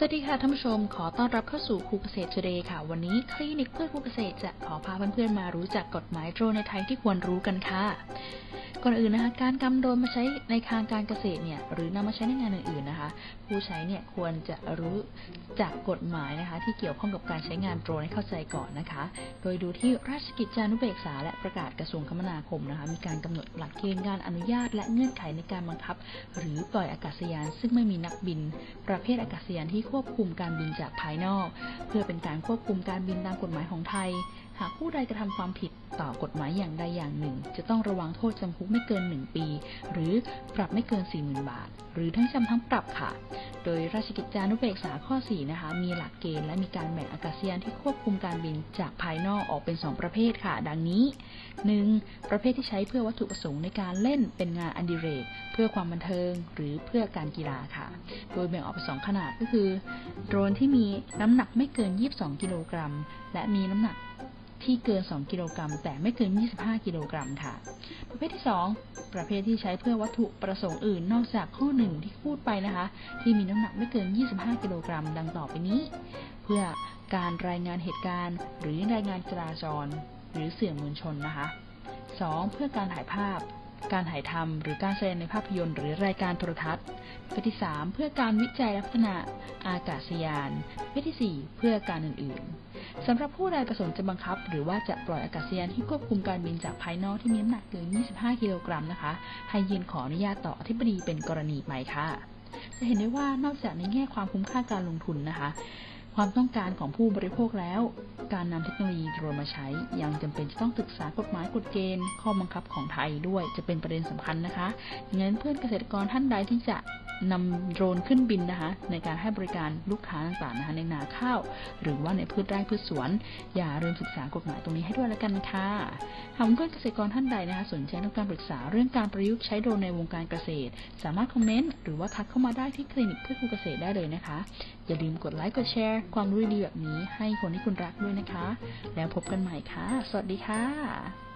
สวัสดีค่ะท่านผู้ชม ขอต้อนรับเข้าสู่ครูเกษตร Today ค่ะ วันนี้คลินิกเพื่อครูเกษตรจะขอพาเพื่อนๆมารู้จักกฎหมายโดรนในไทยที่ควรรู้กันค่ะ ก่อนอื่นนะคะการกำโดรนมาใช้ในทางการเกษตรเนี่ยหรือนำมาใช้ในงานอื่นๆนะคะ ผู้ใช้เนี่ยควรจะรู้จักกฎหมายนะคะ ที่เกี่ยวข้องกับการใช้งานโดรนให้เข้าใจก่อนนะคะ โดยดูที่ราชกิจจานุเบกษา และประกาศกระทรวงคมนาคมนะคะ มีการกำหนดหลักเกณฑ์การอนุญาต และเงื่อนไขในการบังคับ หรือปล่อยอากาศยาน ซึ่งไม่มีนักบิน ประเภทอากาศยานที่ควบคุมการบินจากภายนอก เพื่อเป็นการควบคุมการบินตามกฎหมายของไทย หากผู้ใดกระทำความผิดต่อกฎหมายอย่างใดอย่างหนึ่ง จะต้องระวังโทษจำคุกไม่เกิน 1 ปี หรือปรับไม่เกิน 40,000 บาท หรือทั้งจำทั้งปรับค่ะ โดยราชกิจจานุเบกษาข้อ 4 นะคะ มีหลักเกณฑ์และมีการแบ่งอากาศยานที่ควบคุมการบินจากภายนอกออกเป็น 2 ประเภทค่ะ ดังนี้ 1. ประเภทที่ใช้เพื่อวัตถุประสงค์ในการเล่นเป็นงานอดิเรก เพื่อความบันเทิง หรือเพื่อการกีฬาค่ะ โดยแบ่งออกเป็นสองขนาดก็คือ โดรนที่มีน้ำหนักไม่เกิน 22 กิโลกรัม และมีน้ำหนัก ที่เกิน 2 กิโลกรัม แต่ไม่เกิน 25 กิโลกรัมค่ะ ประเภทที่ 2 ประเภทที่ใช้เพื่อวัตถุประสงค์อื่นนอกจากข้อหนึ่งที่พูดไปนะคะ ที่มีน้ำหนักไม่เกิน 25 กิโลกรัม ดังต่อไปนี้ เพื่อการรายงานเหตุการณ์ หรือรายงานจราจร หรือเสื่อมวลชนนะคะ 2. เพื่อการถ่ายภาพการถ่ายทำหรือการแสดงในภาพยนตร์หรือรายการโทรทัศน์ประเภทที่ 3 เพื่อการวิจัยและพัฒนาอากาศยานประเภทที่ 4 เพื่อการอื่นๆ สำหรับผู้ใดประสงค์จะบังคับ หรือว่าจะปล่อยอากาศยานที่ควบคุมการบินจากภายนอกที่มีน้ำหนักเกิน 25 กิโลกรัมนะคะ ให้ยื่นขออนุญาตต่ออธิบดีเป็นกรณีไปค่ะ จะเห็นได้ว่านอกจากในแง่ความคุ้มค่าการลงทุนนะคะ ความต้องการของผู้บริโภคแล้ว การนำเทคโนโลยีโดรนมาใช้ ยังจำเป็นจะต้องศึกษากฎหมายกฎเกณฑ์ ข้อบังคับของไทยด้วยจะเป็นประเด็นสำคัญนะคะงั้นเพื่อนเกษตรกรท่านใดที่จะนำโดรนขึ้นบินนะคะ ในการให้บริการลูกค้าต่างๆนะคะในนาข้าว หรือว่าในพืชไร่พืชสวน อย่าลืมศึกษากฎหมายตรงนี้ให้ด้วยแล้วกันค่ะหากเพื่อนเกษตรกรท่านใดนะคะ สนใจต้องการปรึกษาเรื่องการประยุกต์ใช้โดรนในวงการเกษตร สามารถคอมเมนต์หรือว่าทักเข้ามาได้ที่คลินิกเพื่อครูเกษตรได้เลยนะคะ อย่าลืมกดไลค์กดแชร์ความรู้ดีแบบนี้ให้คนที่คุณรักด้วยนะคะ แล้วพบกันใหม่ค่ะ สวัสดีค่ะ